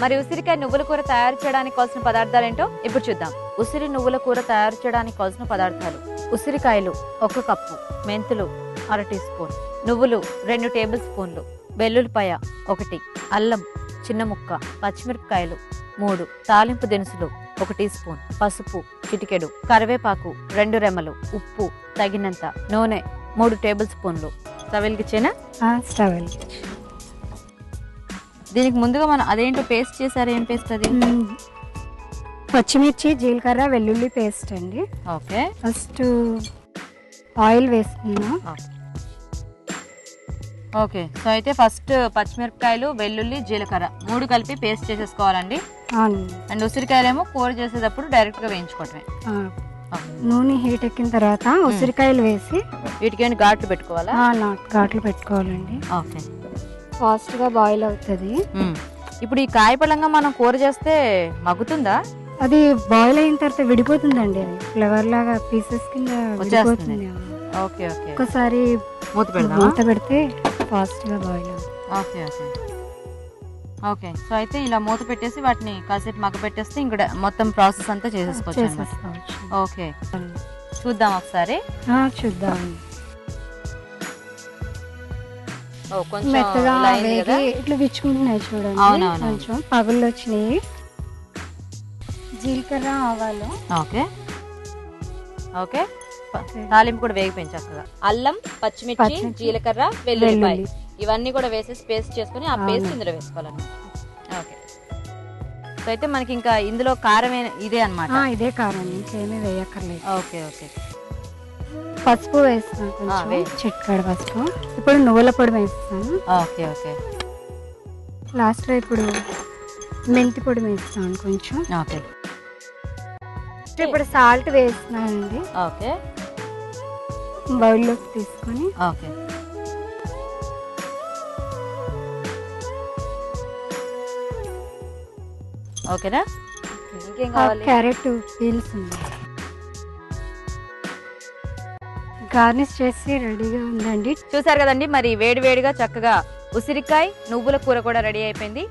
మరి ఉసిరికాయ నువ్వుల కూర తయారు చేయడానికి కావాల్సిన పదార్థాలు ఏంటో ఇప్పుడు చూద్దాం. ఉసిరి నువ్వుల కూర తయారు చేయడానికి కావాల్సిన పదార్థాలు. ఉసిరికాయలు ఒక కప్పు మెంతులు అర టీ స్పూన్ నువ్వులు రెండు టేబుల్ స్పూన్లు వెల్లుల్లిపాయ ఒకటి అల్లం చిన్న ముక్క పచ్చిమిరపకాయలు మూడు తాలింపు దినుసులు ఒక టీ స్పూన్ పసుపు చిటికెడు కరివేపాకు రెండు రెమ్మలు ఉప్పు తగినంత నూనె మూడు టేబుల్ స్పూన్లు. తవెలిగిచ్చేనా స్టవ్ వెలిగించి. దీనికి ముందుగా మనం అదేంటో పేస్ట్ చేశారు ఏం పేస్ట్ అది. పచ్చిమిర్చి జీలకర్ర వెల్లుల్లి పేస్ట్ అండి. ఓకే. ఫస్ట్ ఆయిల్ వేసుకున్నా. ఓకే. సో అయితే ఫస్ట్ పచ్చిమిరపకాయలు వెల్లుల్లి జీలకర్ర మూడు కలిపి పేస్ట్ చేసేసుకోవాలండి. అండ్ ఉసిరికాయలేమో కూర చేసేటప్పుడు డైరెక్ట్గా వేయించుకోవటమే నూనె హీట్ ఎక్కిన తర్వాత ఉసిరికాయలు వేసి వీటికి ఘాట్లు పెట్టుకోవాలా? ఘాట్లు పెట్టుకోవాలండి. ఓకే. ఫాస్ట్గా బాయిల్ అవుతుంది. ఇప్పుడు ఈ కాయపళంగా మనం కూర చేస్తే మగ్గుతుందా? అది బాయిల్ అయిన తర్వాత విడిపోతుందండి. అది ఫ్లవర్ లాగా పీసెస్ కింద. విడిపోతుంది. Okay okay. ఒకసారి మూత పెడదామా? మూత పెడితే ఫాస్ట్గా బాయిల్ అవుతుంది. Okay okay. ఓకే సో అయితే ఇలా మూత పెట్టేసి వాటిని కాసేపు మగ్గ పెట్టేస్తే ఇంకా మొత్తం ప్రాసెస్ అంతా చేసేసుకోవచ్చు అన్నమాట. చేసేసుకోవచ్చు. ఓకే. చూద్దాం ఒకసారి. ఆ, చూద్దాం. మెత్తగా వేగి ఇట్లా విచ్చుకుంటున్నాయి చూడండి. కొంచెం పగుళ్ళు వచ్చినాయి జీలకర్ర ఆవాలు. ఓకే. ఓకే. తాలింపు కూడా వేగిపోయింది చక్కగా. అల్లం పచ్చిమిర్చి జీలకర్ర వెల్లుల్లిపాయ. వెల్లుల్లి. ఇవన్నీ కూడా వేసేసి పేస్ట్ చేసుకుని ఆ పేస్ట్. ఇందులో వేసుకోవాలన్నమాట. ఓకే. సో అయితే మనకి ఇంకా ఇందులో కారం ఇదే అన్నమాట? ఆ, ఇదే కారం. ఇంకేమీ వేయక్కర్లేదు. Okay okay. పసుపు వేస్తాను. కొంచెం. చిట్కాడ పసుపు. ఇప్పుడు నువ్వుల పొడి వేస్తాను. Okay okay. లాస్ట్లో ఇప్పుడు మెంతి పొడి వేస్తాను కొంచెం. ఓకే. ఇప్పుడు సాల్ట్ వేస్తున్నానండి. ఓకే. బౌల్లోకి తీసుకొని. ఓకే. ఓకేనా? ఇంకేం కావాలి క్యారెట్ పీల్స్ ఉంది గార్నిష్ చేసి రెడీగా ఉందండి చూసారు కదండి మరి వేడివేడిగా చక్కగా ఉసిరికాయ నువ్వుల కూర కూడా రెడీ అయిపోయింది.